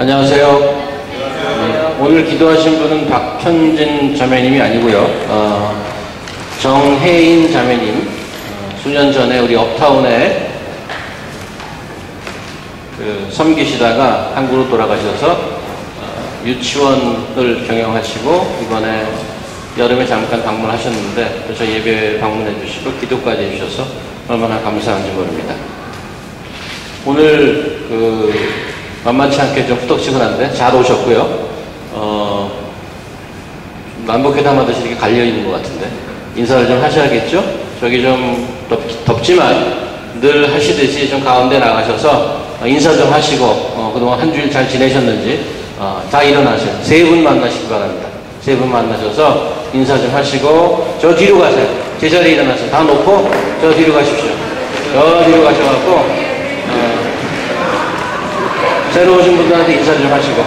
안녕하세요. 네, 오늘 기도하신 분은 박현진 자매님이 아니고요. 어, 정혜인 자매님. 어, 수년 전에 우리 업타운에 그 섬기시다가 한국으로 돌아가셔서 어, 유치원을 경영하시고 이번에 여름에 잠깐 방문하셨는데 저 예배 방문해 주시고 기도까지 해주셔서 얼마나 감사한지 모릅니다. 오늘 그 만만치 않게 좀 후덕지근한데 잘 오셨고요. 어, 남북회담 하듯이 이렇게 갈려 있는 것 같은데 인사를 좀 하셔야겠죠? 저기 좀 덥, 지만늘 하시듯이 좀 가운데 나가셔서 어, 인사 좀 하시고 어, 그동안 한 주일 잘 지내셨는지 어, 다 일어나세요. 세 분 만나시기 바랍니다. 세 분 만나셔서 인사 좀 하시고 저 뒤로 가세요. 제자리에 일어나서 다 놓고 저 뒤로 가십시오. 저 뒤로 가셔갖고 어, 새로 오신 분들한테 인사 좀 하시고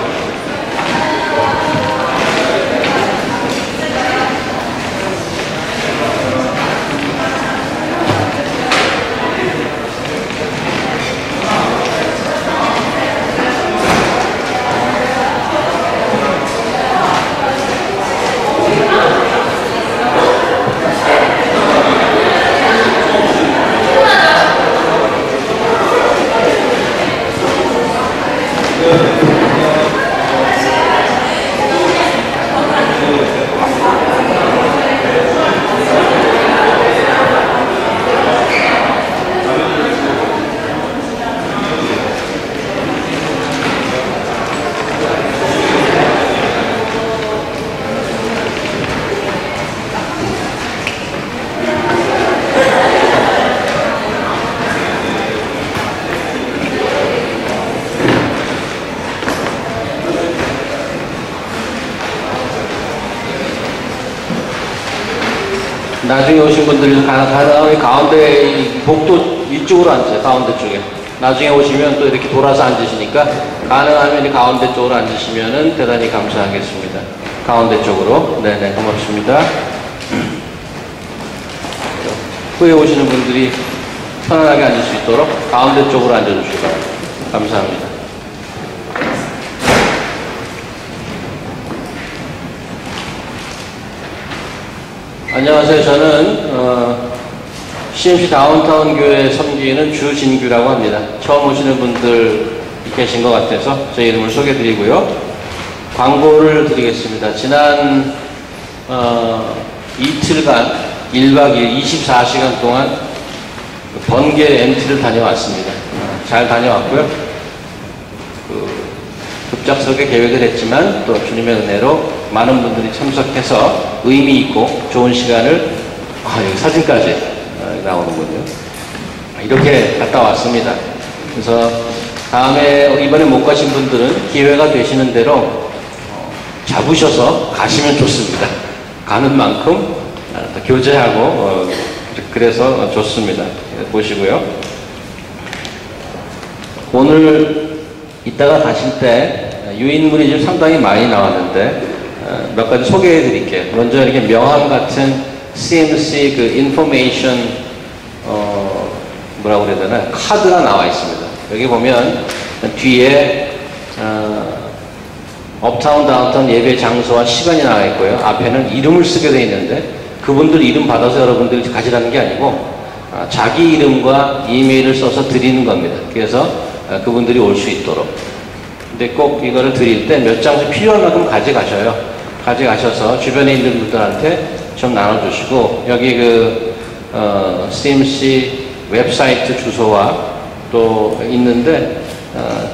나중에 오신 분들이 가능하면 가운데 이 복도 위쪽으로 앉으세요. 가운데 쪽에. 나중에 오시면 또 이렇게 돌아서 앉으시니까 가능하면 이 가운데 쪽으로 앉으시면 대단히 감사하겠습니다. 가운데 쪽으로. 네네, 고맙습니다. 후에 오시는 분들이 편안하게 앉을 수 있도록 가운데 쪽으로 앉아주시기 바랍니다. 감사합니다. 안녕하세요. 저는 어, CMC 다운타운 교회 섬기는 주진규라고 합니다. 처음 오시는 분들 계신 것 같아서 제 이름을 소개드리고요. 광고를 드리겠습니다. 지난 어, 이틀간 1박 2일 24시간 동안 번개 MT를 다녀왔습니다. 어, 잘 다녀왔고요. 그 급작스럽게 계획을 했지만 또 주님의 은혜로 많은 분들이 참석해서 의미 있고 좋은 시간을 아 여기 사진까지 어, 나오는군요. 이렇게 갔다 왔습니다. 그래서 다음에 이번에 못 가신 분들은 기회가 되시는 대로 어, 잡으셔서 가시면 좋습니다. 가는 만큼 어, 교제하고 어, 그래서 좋습니다. 보시고요. 오늘 이따가 가실 때 유인물이 좀 상당히 많이 나왔는데 어, 몇 가지 소개해 드릴게요. 먼저 이렇게 명함 같은 CMC 그 인포메이션 어 뭐라고 그래야 되나 카드가 나와 있습니다. 여기 보면 뒤에 어, 업타운 다운타운 예배 장소와 시간이 나와 있고요. 앞에는 이름을 쓰게 되어 있는데 그분들 이름 받아서 여러분들이 가지라는 게 아니고 어, 자기 이름과 이메일을 써서 드리는 겁니다. 그래서 어, 그분들이 올 수 있도록. 근데 꼭 이거를 드릴 때 몇 장씩 필요한 만큼 가져가셔요. 가져가셔서 주변에 있는 분들한테 좀 나눠주시고 여기 그 어, CMC 웹사이트 주소와 또 있는데 어,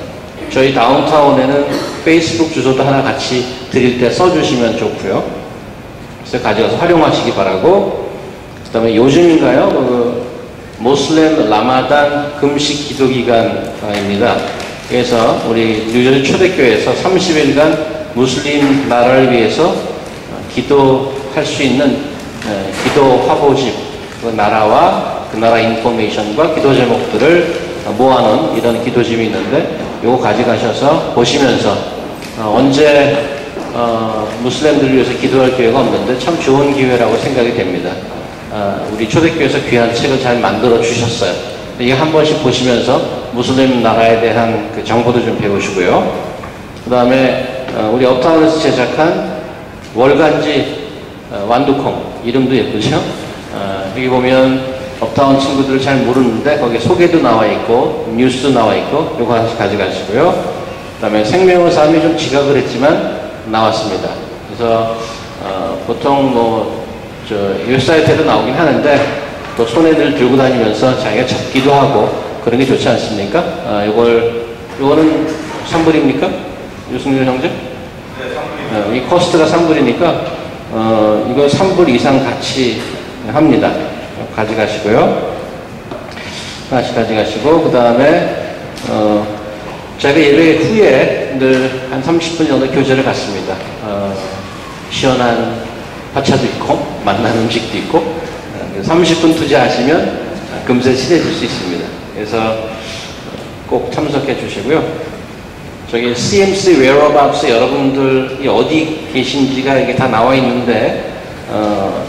저희 다운타운에는 페이스북 주소도 하나 같이 드릴 때 써주시면 좋고요. 그래서 가져가서 활용하시기 바라고 그 다음에 요즘인가요? 그 모슬렘 라마단 금식 기도 기간입니다. 그래서 우리 뉴저지 초대교회에서 30일간 무슬림 나라를 위해서 기도할 수 있는 기도 화보집, 그 나라와 그 나라 인포메이션과 기도 제목들을 모아놓은 이런 기도집이 있는데 요거 가져가셔서 보시면서 어, 언제 어, 무슬림들을 위해서 기도할 기회가 없는데 참 좋은 기회라고 생각이 됩니다. 어, 우리 초대교회에서 귀한 책을 잘 만들어 주셨어요. 이게 한 번씩 보시면서 무슬림 나라에 대한 그 정보도 좀 배우시고요. 그 다음에 어, 우리 업타운에서 제작한 월간지 어, 완두콩 이름도 예쁘죠? 어, 여기 보면 업타운 친구들 잘 모르는데 거기에 소개도 나와 있고 뉴스도 나와 있고 요거 하나씩 가져가시고요. 그 다음에 생명의 삶이 좀 지각을 했지만 나왔습니다. 그래서 어, 보통 뭐저 웹사이트에도 나오긴 하는데 또 손에 늘 들고 다니면서 자기가 접기도 하고 그런 게 좋지 않습니까? 아, 이걸 요거는 3불입니까? 유승준 형제? 어, 이 코스트가 3불이니까 어, 이거 3불 이상 같이 합니다. 가져가시고요. 하나씩 가져가시고 그 다음에 어, 제가 예배 후에 늘 한 30분 정도 교제를 갖습니다. 어, 시원한 화차도 있고 맛난 음식도 있고 어, 30분 투자하시면 금세 친해질 수 있습니다. 그래서 꼭 참석해 주시고요. 저기 CMC 웨어바우스 여러분들이 어디 계신지가 이게 다 나와 있는데 어,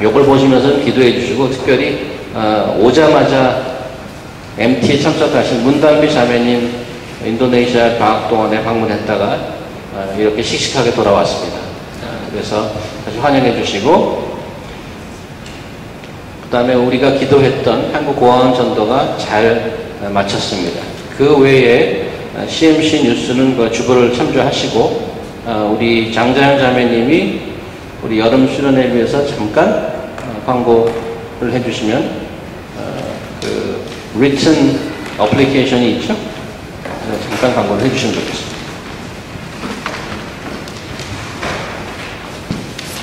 요걸 보시면서 기도해 주시고 특별히 어, 오자마자 MT에 참석하신 문단비 자매님 인도네시아 방학 동안에 방문했다가 어, 이렇게 씩씩하게 돌아왔습니다. 어, 그래서 다시 환영해 주시고 그 다음에 우리가 기도했던 한국 고아원 전도가 잘 어, 마쳤습니다. 그 외에 어, CMC 뉴스는 그 주보를 참조하시고 어, 우리 장자영 자매님이 우리 여름 수련회 위해서 잠깐 어, 광고를 해주시면 어, 그 written 어플리케이션이 있죠? 그래서 잠깐 광고를 해주시면 좋겠습니다.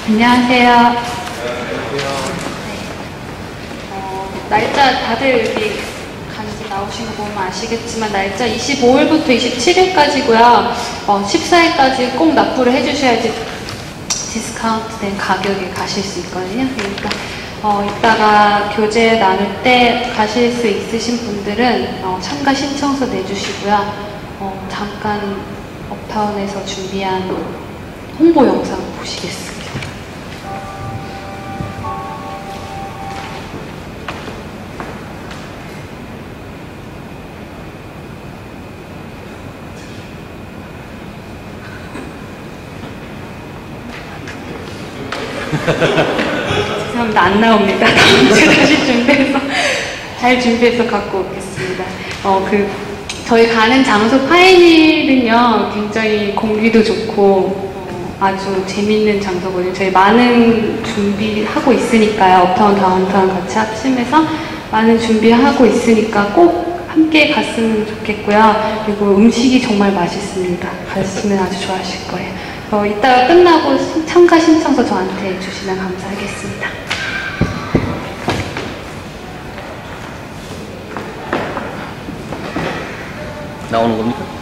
안녕하세요. 어, 날짜 다들 여기 나오신 거 보면 아시겠지만 날짜 25일부터 27일까지고요. 어, 14일까지 꼭 납부를 해주셔야지 디스카운트된 가격에 가실 수 있거든요. 그러니까 어, 이따가 교재 나눌 때 가실 수 있으신 분들은 어, 참가 신청서 내주시고요. 어, 잠깐 업타운에서 준비한 홍보 영상 보시겠습니다. 죄송합니다. 안 나옵니다. 다음 주에 다시 준비해서, 잘 준비해서 갖고 오겠습니다. 어, 그, 저희 가는 장소 파이닐은요, 굉장히 공기도 좋고, 어, 아주 재밌는 장소거든요. 저희 많은 준비하고 있으니까요. 업타운, 다운타운 같이 합심해서 많은 준비하고 있으니까 꼭 함께 갔으면 좋겠고요. 그리고 음식이 정말 맛있습니다. 가시면 아주 좋아하실 거예요. 어, 이따가 끝나고 신- 참가 신청서 저한테 주시면 감사하겠습니다. 나오는 겁니까?